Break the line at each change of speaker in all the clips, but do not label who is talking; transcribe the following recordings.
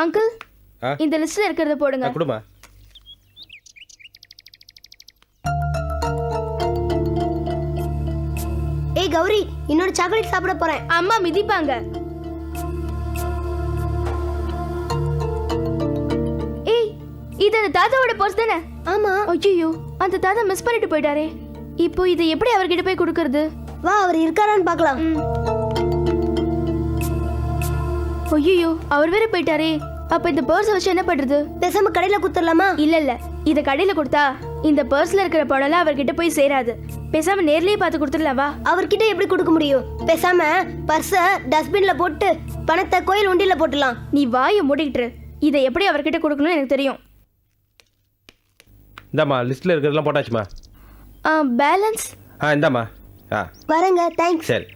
Uncle? இந்த லிஸ்ட்ல இருக்கிறத போடுங்க.
கொடுமா.
ஏய் கௌரி இன்னொரு சாக்லேட் சாப்பிட போறேன்.
அம்மா மிதிப்பாங்க. ஏய் இது அந்த தாத்தாவோட பர்ஸ் தானே?
ஆமா.
ஐயோ அந்த தாத்தா மிஸ் பண்ணிட்டு போயிட்டாரே. இப்போ இதை எப்படி அவர்கிட்ட போய் கொடுக்கறது?
வா அவர் இருக்காரான்னு பார்க்கலாம்.
ஐயோ அவர் வேற போயிட்டாரே. அப்ப இந்த பர்ஸ் வச்சு என்ன பண்றது?
பேசாம கடையில குத்துடலாமா
இல்ல இல்ல. இத கடையில கொடுத்தா இந்த பர்ஸ்ல இருக்கிற பணம்லாம் அவர்கிட்ட போய் சேராது. பேசாம நேர்லயே பார்த்து கொடுத்துடலாம் வா.
அவர்கிட்ட எப்படி கொடுக்க முடியும்? பேசாம பர்ஸ டஸ்ட்பின்ல போட்டு பணத்தை கோயில் உண்டியில போட்டுலாம்
நீ வாயை மூடிக்கிட்டு இதை எப்படி அவர்கிட்ட கொடுக்கணும்னு எனக்கு தெரியும்.
இந்தாம்மா லிஸ்ட்டில் இருக்கிறதெல்லாம் போட்டாச்சுமா.
பேலன்ஸ்
ஆ இந்தாம்மா. ஆ.
வரேங்க தேங்க்ஸ்
சரி.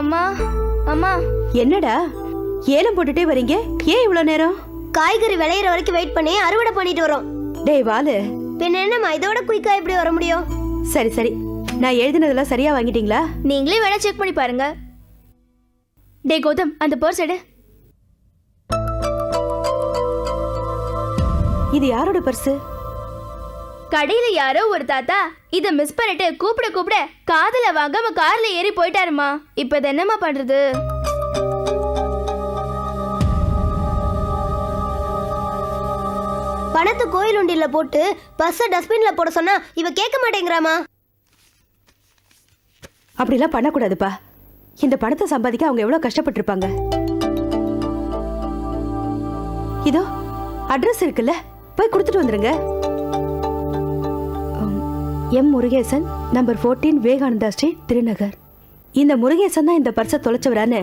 அம்மா
அம்மா.
என்னடா? ஏலம் போட்டுட்டே வரீங்க? ஏன் இவ்வளவு நேரம்?
காய்கறி விளையிற வரைக்கும் வெயிட் பண்ணி அறுவடை பண்ணிட்டு வரோம்.
டேய் வாலு.
பின்ன என்னம்மா இதோட குயிக்கா எப்படி வர முடியும்?
சரி சரி. நான் எழுதினதெல்லாம் சரியா வாங்கிட்டீங்களா?
நீங்களே வேணா செக் பண்ணி பாருங்க. டே கௌதம் அந்த பர்ஸ் எடு.
இது யாரோட பர்ஸ்
கடையில யாரோ ஒரு தாத்தா இத மிஸ் பண்ணிட்டு கூப்பிட கூப்பிட காதுல வாங்காம கார்ல ஏறி போயிட்டாருமா. இப்ப இதை என்னம்மா பண்றது?
பணத்தை கோயில் உண்டியில போட்டு பர்ஸ டஸ்ட்பின்ல போட சொன்னா இவ கேட்க மாட்டேங்கிறாமா
அப்படிலாம் பண்ணக்கூடாதுப்பா. இந்த பணத்தை சம்பாதிக்க அவங்க எவ்வளவு கஷ்டப்பட்டிருப்பாங்க. இதோ அட்ரஸ் இருக்குல்ல. போய் கொடுத்துட்டு வந்துருங்க. உம், M Murugesan number 14 Vivekananda street Thirunagar. இந்த முருகேசன் தான் இந்த பர்ஸை தொலைச்சவரான்னு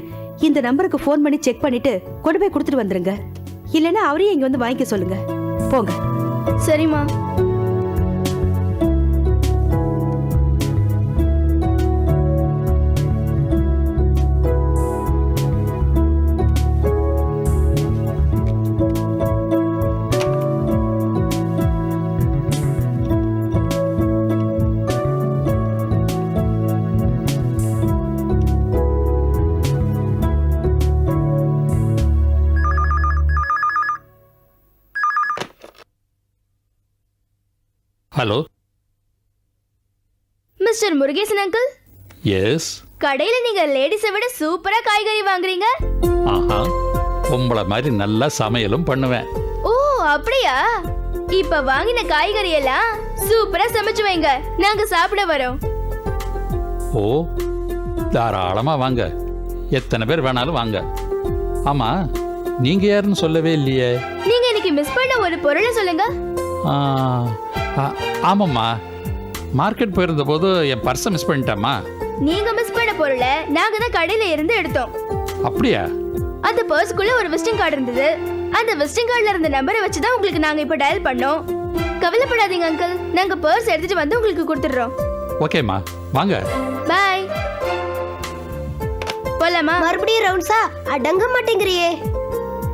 இந்த நம்பருக்கு ஃபோன் பண்ணி செக் பண்ணிட்டு கொண்டு போய் கொடுத்துட்டு வந்துருங்க. இல்லைன்னா அவரையும் இங்கே வந்து வாங்கிக்க சொல்லுங்க. போங்க.
சரிம்மா.
Hello
mister Murugesan uncle.
Yes
கடையில நீங்க லேடிஸை விட சூப்பரா காய்கறி வாங்குறீங்க?
ஆஹா. உங்களை மாதிரி நல்லா சமையலும் பண்ணுவேன்.
ஓ அப்படியா? இப்ப வாங்கின காய்கறி எல்லாம் சூப்பரா சமைச்சு வைங்க. நாங்க சாப்பிட வரோம்.
ஓ தாராளமா வாங்க. எத்தனை பேர் வேணாலும் வாங்க. ஆமா நீங்க யாருன்னு சொல்லவே இல்லையே.
நீங்க இன்னைக்கு மிஸ் பண்ண ஒரு பொருளை சொல்லுங்க.
ஆ, ஆ, ஆமாம்மா. மார்க்கெட் போயிருந்த போது என் பர்ஸை மிஸ் பண்ணிட்டேம்மா.
நீங்க மிஸ் பண்ண பொருளை நாங்க தான் கடையில இருந்து எடுத்தோம்.
அப்படியா?
அந்த பர்ஸ்க்குள்ள ஒரு விசிட்டிங் கார்டு இருந்தது. அந்த விசிட்டிங் கார்டுல இருந்த நம்பரை வச்சு தான் உங்களுக்கு நாங்க இப்ப டயல் பண்ணோம். கவலைப்படாதீங்க அங்கிள் நாங்க பர்ஸ் எடுத்துட்டு வந்து உங்களுக்கு கொடுத்துடுறோம்.
ஓகேம்மா. வாங்க.
பாய் போலாமா?
மறுபடியும் ரவுண்ட்ஸா அடங்க மாட்டேங்கிறியே.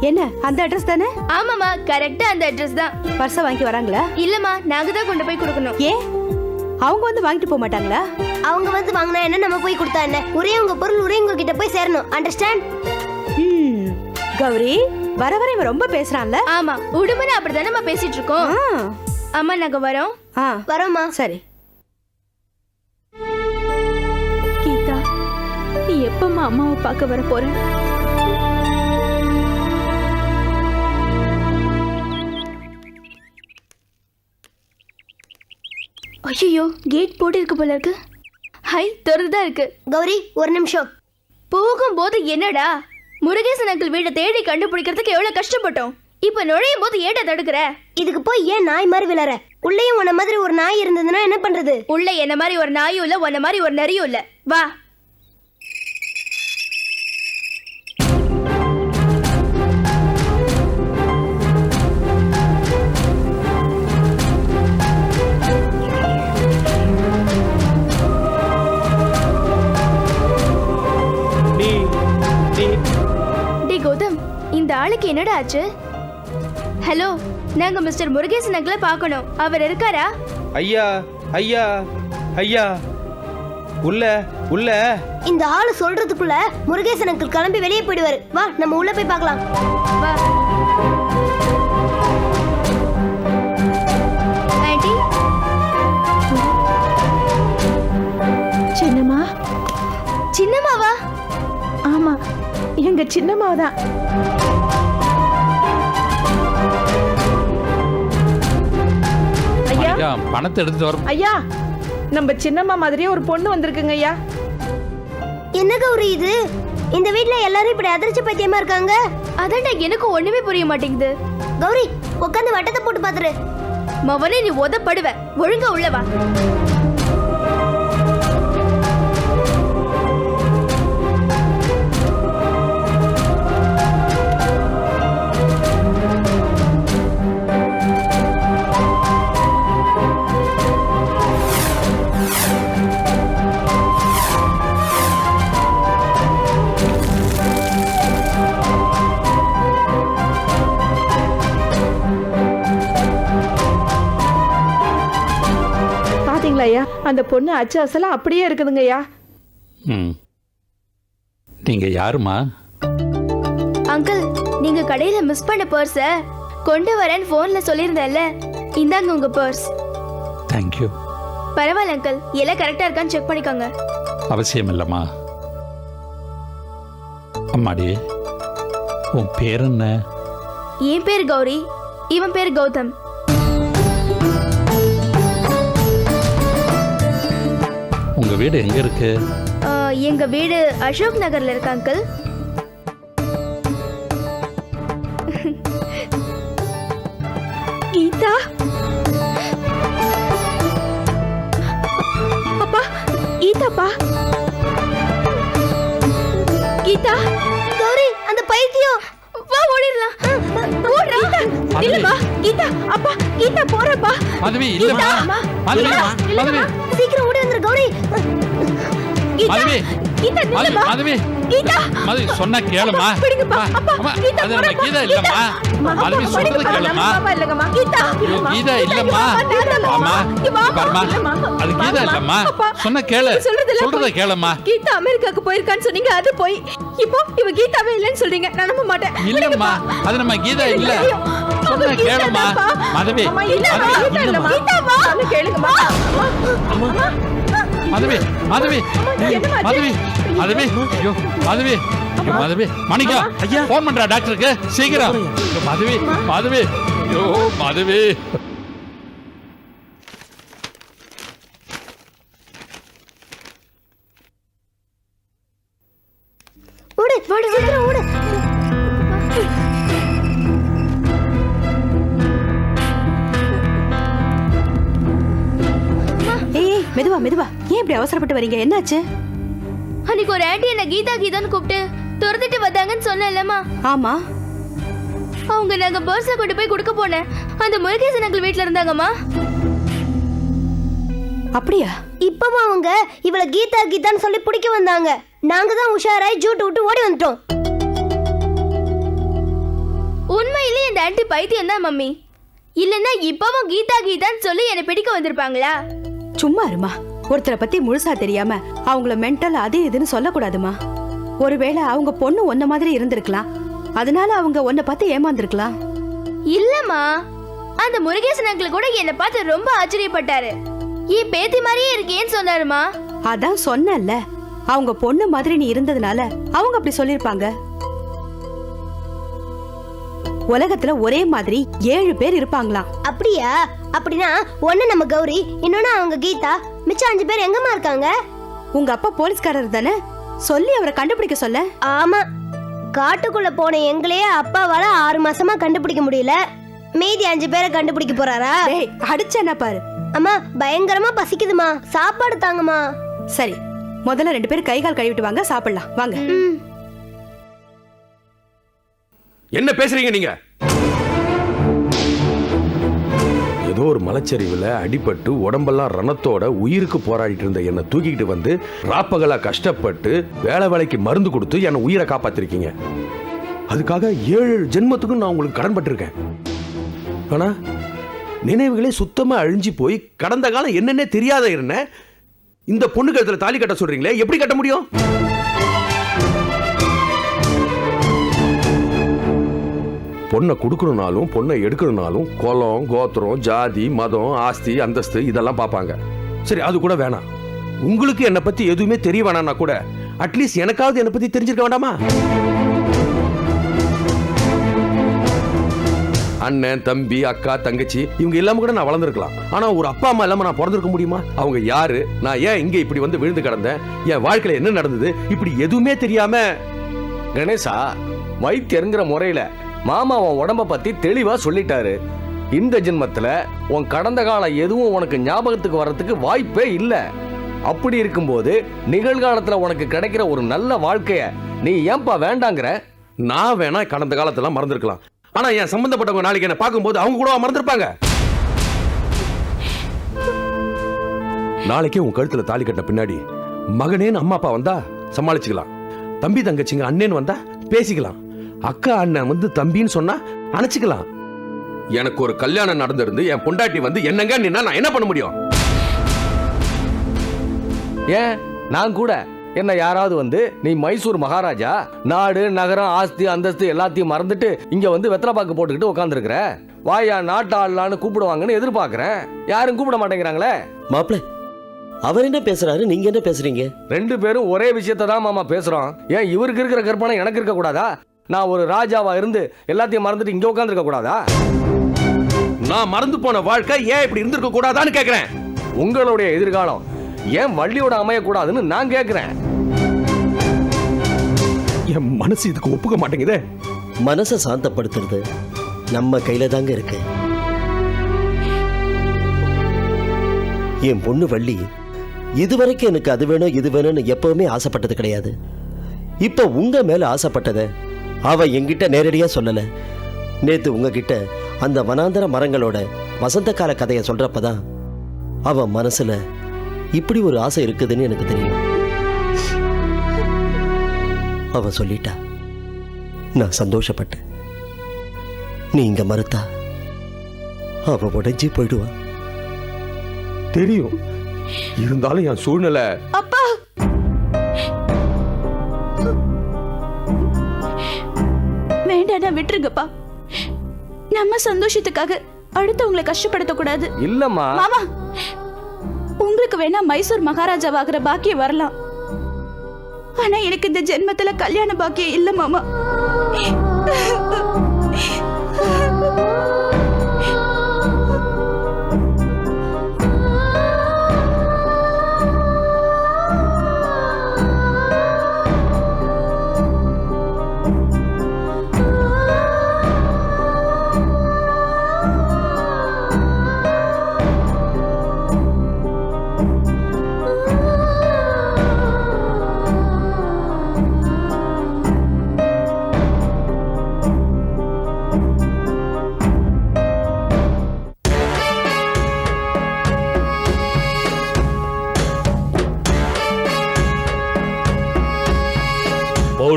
என்ன அந்த அட்ரஸ் தானே?
ஆமாமா கரெக்டா அந்த அட்ரஸ் தான்.
பர்ஸை வாங்கி வராங்களா?
இல்லம்மா நாங்க தான் கொண்டு போய் கொடுக்கணும்.
ஏன்? அவங்க வந்து வாங்கிட்டு போக மாட்டாங்களா?
அவங்க வந்து வாங்கினா என்ன நம்ம போய் கொடுத்தா என்ன? ஒரே உங்க பொருள் ஒரே உங்க கிட்ட போய் சேரணும். அண்டர்ஸ்டாண்ட்
ம், கௌரி வர வர இவன் ரொம்ப பேசுறான்ல.
ஆமா உடுமனை அப்படிதானே நம்ம பேசிட்டு இருக்கோம்.
ஆ,
அம்மா நாங்க வரோம்.
ஆ.
வரோமா
சரி.
கீதா நீ எப்பம்மா அம்மாவை பார்க்க வர போற?
ஐயோ கேட் போட்டு இருக்கு போல இருக்கு. ஹை திறந்துதான் இருக்கு.
கௌரி ஒரு நிமிஷம்.
போகும்போது என்னடா? முருகேசன் அங்கிள் வீட்டை தேடி கண்டுபிடிக்கிறதுக்கு எவ்வளவு கஷ்டப்பட்டோம். இப்ப நுழையும் போது ஏட்ட தடுக்கிற?
இதுக்கு போய் ஏன் நாய் மாதிரி விளற உள்ளேயும் உன்ன மாதிரி ஒரு நாய் இருந்ததுன்னா என்ன பண்றது?
உள்ள என்ன மாதிரி ஒரு நாயும் இல்ல உன்ன மாதிரி ஒரு நரியும் இல்ல. வா ஆளுக்கு என்னடா ஆச்சு? ஹலோ நாங்க மிஸ்டர் முருகேசன் அங்கிள பார்க்கணும். அவர் இருக்காரா?
ஐயா ஐயா ஐயா. உள்ள உள்ள.
இந்த ஆளு சொல்றதுக்குள்ள முருகேசன் அங்கிள் கிளம்பி வெளியே போயிடுவாரு. வா நம்ம உள்ள போய் பார்க்கலாம்.
வா. ஆண்டி?
சின்னம்மா?
சின்னம்மாவா?
எங்க சின்னம்மாவை தான்
ஐயா
பணத்தை எடுத்துட்டு வர
ஐயா நம்ம சின்னம்மா மாதிரியே ஒரு பொண்ணு வந்திருக்குங்க ஐயா.
என்ன கௌரி இது? இந்த வீட்ல எல்லாரும் இப்படி அதிர்ச்சி பைத்தியமா இருக்காங்க?
அதான்டா எனக்கு ஒண்ணுமே புரிய மாட்டேங்குது.
கௌரி உட்காந்து வட்டத்தை போட்டு பாத்துரு.
மவனே நீ உதப்படுவ. ஒழுங்கா உள்ள
அந்த பொண்ணு அச்சு அசலா அப்படியே இருக்குதுங்க ஐயா
ம். நீங்க யாருமா?
அங்கிள் நீங்க கடையில மிஸ் பண்ண பர்ஸ கொண்டு வரேன்னு போன்ல சொல்லியிருந்தேன்ல. இந்தாங்க உங்க பர்ஸ்
தேங்க்யூ
பரவாயில்ல அங்கிள் எல்லாம் கரெக்டா இருக்கான்னு செக் பண்ணிக்கோங்க.
அவசியம் இல்லைம்மா. அம்மாடி உன் பேர் என்ன?
என் பேர் கௌரி இவன் பேர் கௌதம்.
உங்க வீடு எங்க இருக்கு?
எங்க வீடு அசோக் நகர்ல இருக்கு அங்கிள்.
கீதா? அப்பா கீதாப்பா? கீதா?
கௌரி அந்த பைத்தியம்.
வா ஓடிடலாம். ஓடுறா.
இல்லப்பா கீதா அப்பா கீதா போறப்பா
மதுவி இல்லம்மா. மதுவி மதுவி
சீக்கிரம் ஓடி வந்துரு கௌரி.
கீதா கீதா நில்லுப்பா
மதுவி
கீதா.
மதுவி சொன்னா கேளுமா.
பிடிங்கப்பா.
அம்மா,
அப்பா,
அம்மா,
கீதா
அது நம்ம. கீதா இல்லம்மா. மதுவி சொல்றது கேளுமா.
இல்லைங்கம்மா
கீதா
கீதா இல்லம்மா. ஆமா பாருமா. அது கீதா இல்லம்மா. சொன்ன கேளு. சொல்றத. கேளுமா.
கீதா அமெரிக்காக்கு போயிருக்கான்னு சொன்னீங்க அது போய் இப்போ இவ கீதாவே இல்லைன்னு சொல்றீங்க. நான் நம்ப மாட்டேன்.
இல்லம்மா அது நம்ம கீதா இல்ல. சொன்ன கேளுமா. மதுவி
கேளுங்கம்மா.
மதுவி மதுவி. மதுவி மதுவி. ஐயோ மதுவி. மதுவி. மணிக்கா ஐயா போன் பண்றா டாக்டருக்கு சீக்கிரம். மதுவி மதுவி. ஐயோ மதுவி.
மெதுவா மெதுவா. ஏன் இப்படி அவசரப்பட்டு வரீங்க? என்னாச்சு?
அன்னைக்கு ஒரு ஆண்டி என்ன கீதா கீதான்னு கூப்பிட்டு துரத்திட்டு வந்தாங்கன்னு சொன்னேன்லம்மா.
ஆமா.
அவங்க நாங்க பர்ஸை கொண்டு போய் கொடுக்க போனேன். அந்த முருகேசன் அங்கிள் வீட்ல இருந்தாங்கம்மா.
அப்படியா?
இப்பவும் அவங்க இவள கீதா கீதான்னு சொல்லி பிடிக்க வந்தாங்க. நாங்க தான் உஷாராய் ஜூட்டு விட்டு ஓடி வந்துட்டோம்.
உண்மையிலேயே இந்த ஆண்டி பைத்தியம் தான் மம்மி. இல்லைன்னா இப்பவும் கீதா கீதான்னு சொல்லி என்னை பிடிக்க வந்திருப்பாங்களா?
சும்மா இருமா ஒருத்தரை பத்தி முழுசா தெரியாம அவங்கள மென்டல் அது இதுன்னு சொல்லக்கூடாதுமா? ஒருவேளை அவங்க பொண்ணு ஒன்ன மாதிரி இருந்திருக்கலாம். அதனால அவங்க உன்னை பார்த்து ஏமாந்துருக்கலாம்.
இல்லம்மா. அந்த முருகேசன் அங்கிள் கூட என்னை பார்த்து ரொம்ப ஆச்சரியப்பட்டாரு. என் பேத்தி மாதிரியே இருக்கேன்னு சொன்னாருமா?
அதான் சொன்னேன்ல. அவங்க பொண்ணு மாதிரி நீ இருந்ததுனால அவங்க அப்படி சொல்லிருப்பாங்க உலகத்துல ஒரே மாதிரி ஏழு பேர் இருப்பாங்களாம்
அப்படியா? அப்படின்னா ஒண்ணு நம்ம கௌரி இன்னொன்னு அவங்க கீதா. மிச்சம் அஞ்சு பேர் எங்கம்மா இருக்காங்க?
உங்க அப்பா போலீஸ்காரர் தானே? சொல்லி அவரை கண்டுபிடிக்க சொல்ல.
ஆமா. காட்டுக்குள்ள போன எங்களையே அப்பாவால ஆறு மாசமா கண்டுபிடிக்க முடியல. மீதி அஞ்சு பேரை கண்டுபிடிக்க போறாரா?
டேய் அடிச்சேன்னா பாரு?
அம்மா பயங்கரமா பசிக்குதுமா சாப்பாடு தாங்கம்மா.
சரி முதல்ல ரெண்டு பேரும் கை கால் கழுவிட்டு வாங்க சாப்பிடலாம். வாங்க.
என்ன பேசுறீங்க நீங்க? ஏதோ ஒரு மலைச்சரிவில் அடிபட்டு உடம்பெல்லாம் ரணத்தோட உயிருக்கு போராடிட்டு இருந்த என்னை தூக்கிக்கிட்டு வந்து ராப்பகலா கஷ்டப்பட்டு வேலை வேலைக்கு மருந்து கொடுத்து என்னை உயிரை காப்பாத்திருக்கீங்க. அதுக்காக ஏழு ஜென்மத்துக்கும் நான் உங்களுக்கு கடன்பட்டிருக்கேன் ஆனா நினைவுகளே சுத்தமா அழிஞ்சு போய் கடந்த காலம் என்னன்னே தெரியாத இருந்தேன் இந்த பொண்ணு கழுத்துல தாலி கட்ட சொல்றீங்களே எப்படி கட்ட முடியும்? பொண்ணை கொடுக்கணுனாலும் பொண்ணை எடுக்கணும்னாலும் குலம் கோத்திரம் ஜாதி மதம் ஆஸ்தி அந்தஸ்து இதெல்லாம் பார்ப்பாங்க. சரி அது கூட வேணாம். உங்களுக்கு என்னை பத்தி எதுவுமே தெரிய வேணாம்னா கூட அட்லீஸ்ட் எனக்காவது என்னை பத்தி தெரிஞ்சிருக்க வேண்டாமா? அண்ணன் தம்பி அக்கா தங்கச்சி இவங்க இல்லாம கூட நான் வளர்ந்துருக்கலாம். ஆனா ஒரு அப்பா அம்மா இல்லாம நான் பிறந்திருக்க முடியுமா? அவங்க யாரு? நான் ஏன் இங்க இப்படி வந்து விழுந்து கிடந்தேன்? என் வாழ்க்கையில என்ன நடந்தது? இப்படி எதுவுமே தெரியாம
கணேசா வைத்தியருங்கிற முறையில மாமா உன் உடம்ப பத்தி தெளிவா சொல்லிட்டாரு. இந்த ஜென்மத்துல உன் கடந்த காலம் எதுவும் உனக்கு ஞாபகத்துக்கு வர்றதுக்கு வாய்ப்பே இல்ல. அப்படி இருக்கும்போது நிகழ்காலத்துல உனக்கு கிடைக்கிற ஒரு நல்ல வாழ்க்கைய நீ ஏன்பா வேண்டாங்கிற?
நான் வேணா கடந்த காலத்தெல்லாம் மறந்துருக்கலாம். ஆனா என் சம்பந்தப்பட்டவங்க நாளைக்கு என்ன பார்க்கும்போது அவங்க கூட மறந்துருப்பாங்க? நாளைக்கே உன் கழுத்துல தாலி கட்ட பின்னாடி மகனேன்னு அம்மா அப்பா வந்தா சமாளிச்சுக்கலாம். தம்பி தங்கச்சிங்க அண்ணேன்னு வந்தா பேசிக்கலாம். அக்கா அண்ணன் வந்து தம்பின்னு சொன்னா அணைச்சிக்கலாம். எனக்கு ஒரு கல்யாணம் நடந்திருந்து என் பொண்டாட்டி வந்து என்னங்க நின்னா நான் என்ன பண்ண முடியும்?
ஏன்? நான் கூட. என்ன யாராவது வந்து நீ மைசூர் மகாராஜா? நாடு நகரம் ஆஸ்தி அந்தஸ்து எல்லாத்தையும் மறந்துட்டு இங்க வந்து வெத்தலை பாக்கு போட்டுக்கிட்டு உட்காந்துருக்குற வாயா நாட்டு ஆடலான்னு கூப்பிடுவாங்கன்னு எதிர்பார்க்கறேன். யாரும் கூப்பிட மாட்டேங்கிறாங்களே?
மாப்பிள அவர் என்ன பேசுறாரு? நீங்க என்ன பேசுறீங்க?
ரெண்டு பேரும் ஒரே விஷயத்தை தான் மாமா பேசுறோம். ஏன் இவருக்கு இருக்கிற கற்பனை எனக்கு இருக்க கூடாதா நான் ஒரு ராஜாவா இருந்து எல்லாத்தையும் மறந்துட்டு இங்க உட்காந்துருக்க கூடாதா?
நான் மறந்து போன வாழ்க்கை ஏன் இப்படி இருந்திருக்க கூடாதான்னு கேக்குறேன்.
உங்களுடைய எதிர்காலம் ஏன் வள்ளியோட அமையக்கூடாதுன்னு நான் கேட்கிறேன்
என் மனசு இதுக்கு ஒப்புக்க மாட்டேங்குதே.
மனசை சாந்தப்படுத்துறது நம்ம கையில தாங்க இருக்கு. என் பொண்ணு வள்ளி இதுவரைக்கும் எனக்கு அது வேணும் இது வேணும்னு எப்பவுமே ஆசைப்பட்டது கிடையாது. இப்ப உங்க மேல ஆசைப்பட்டத அவ என்கிட்ட நேரடியா சொல்லல. நேத்து உங்ககிட்ட அந்த வனாந்தர மரங்களோட வசந்த கால கதையை சொல்றப்பதான் அவ மனசுல இப்படி ஒரு ஆசை இருக்குதுன்னு எனக்கு தெரியும். அவ சொல்லிட்டா நான் சந்தோஷப்பட்டேன். நீ இங்க மறுத்தா அவ உடைஞ்சி போயிடுவா.
தெரியும். இருந்தாலும் என் சூழ்நிலை
அப்பா!
விட்டுருங்கப்பா. நம்ம சந்தோஷத்துக்காக அடுத்தவங்களை கஷ்டப்படுத்த கூடாது
இல்லம்மா.
மாமா உங்களுக்கு வேணா மைசூர் மகாராஜாவாகிற பாக்கியம் வரலாம். ஆனா எனக்கு இந்த ஜென்மத்துல கல்யாண பாக்கியம் இல்ல மாமா.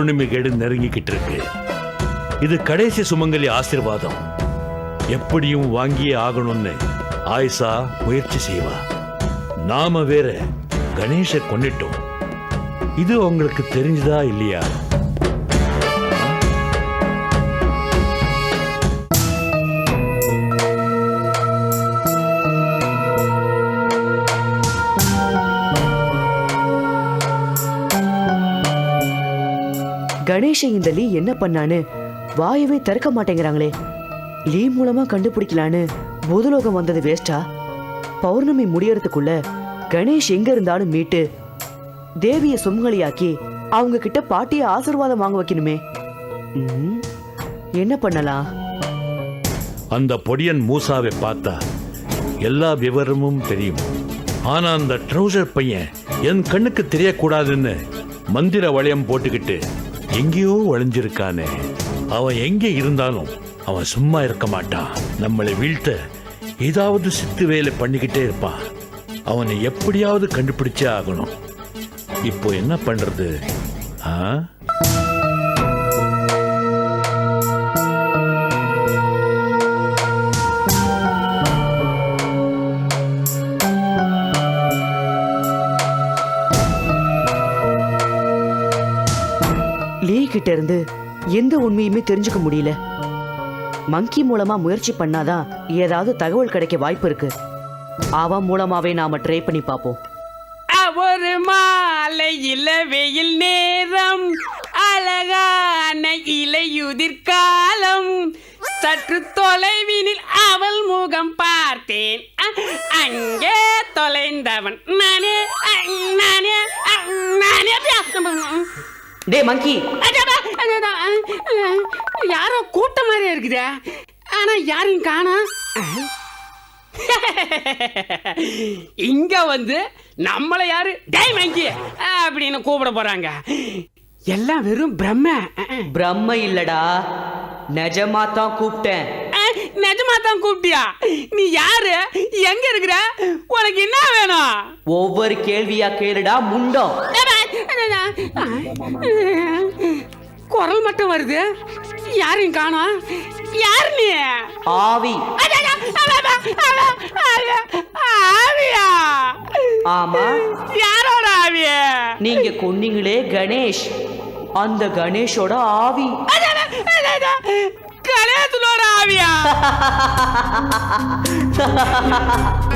பௌர்ணமி கேடு நெருங்கிக்கிட்டு இருக்கு இது கடைசி சுமங்கலி ஆசீர்வாதம். எப்படியும் வாங்கியே ஆகணும்னு ஆயிஷா முயற்சி செய்வா. நாம வேற கணேஷ கொன்னிட்டோம். இது உங்களுக்கு தெரிஞ்சதா இல்லையா?
கணேஷ இந்த லீ என்ன பண்ணான்னு வாயுவே திறக்க மாட்டேங்கிறாங்களே. லீ மூலமா கண்டுபிடிக்கலான்னு பூதலோகம் வந்தது வேஸ்டா பௌர்ணமி முடியறதுக்குள்ள கணேஷ் எங்க இருந்தாலும் மீட்டு தேவிய சுமங்கலியாக்கி அவங்க கிட்ட பாட்டிய ஆசீர்வாதம் வாங்க வைக்கணுமே. என்ன பண்ணலாம்?
அந்த பொடியன் மூசாவை பார்த்தா எல்லா விவரமும் தெரியும். ஆனா அந்த ட்ரௌசர் பையன் என் கண்ணுக்கு தெரியக்கூடாதுன்னு மந்திர வளையம் போட்டுக்கிட்டு எங்கேயோ ஒளிஞ்சிருக்கானே. அவன் எங்கே இருந்தாலும் அவன் சும்மா இருக்க மாட்டான். நம்மளை வீழ்த்த ஏதாவது சித்து வேலை பண்ணிக்கிட்டே இருப்பான். அவனை எப்படியாவது கண்டுபிடிச்சே ஆகணும். இப்போ என்ன பண்ணுறது ஆ?
எந்த உண்மையுமே தெரிஞ்சுக்க முடியல. மங்கி மூலமா முயற்சி பண்ணாதான் ஏதாவது தகவல் கிடைக்க வாய்ப்பு இருக்கு. அவன் மூலமாவே நாம ட்ரை பண்ணி பார்ப்போம்.
ஒரு மாலை இள வெயில் நேரம் அழகான இலையுதிர் காலம். சற்று தொலைவினில் அவள் முகம் பார்த்தேன். அங்கே தொலைந்தவன். நானே நானே நானே
டே மங்கி
இருக்குதே. ஆனா யாரையும் காணா? இங்க வந்து நம்மள யாரு? டை மங்கி! அப்படின்னு கூப்பிட போறாங்க. எல்லாம் வெறும் பிரம்ம.
பிரம்ம இல்லடா. நிஜமா தான் கூப்பிட்டேன்.
நிஜமா தான் கூப்பிட்டியா? நீ யாரு? எங்க இருக்கிற? உனக்கு என்ன வேணும்?
ஒவ்வொரு கேள்வியா கேளுடா முண்டம்.
குரல் மட்டும் வருது. யாரையும் காணோம் யார் நீ?
ஆவி.
ஆவியா?
ஆமா.
யாரோட ஆவிய
நீங்க கொன்னீங்களே கணேஷ். அந்த கணேஷோட ஆவி.
கணேசனோட ஆவியா?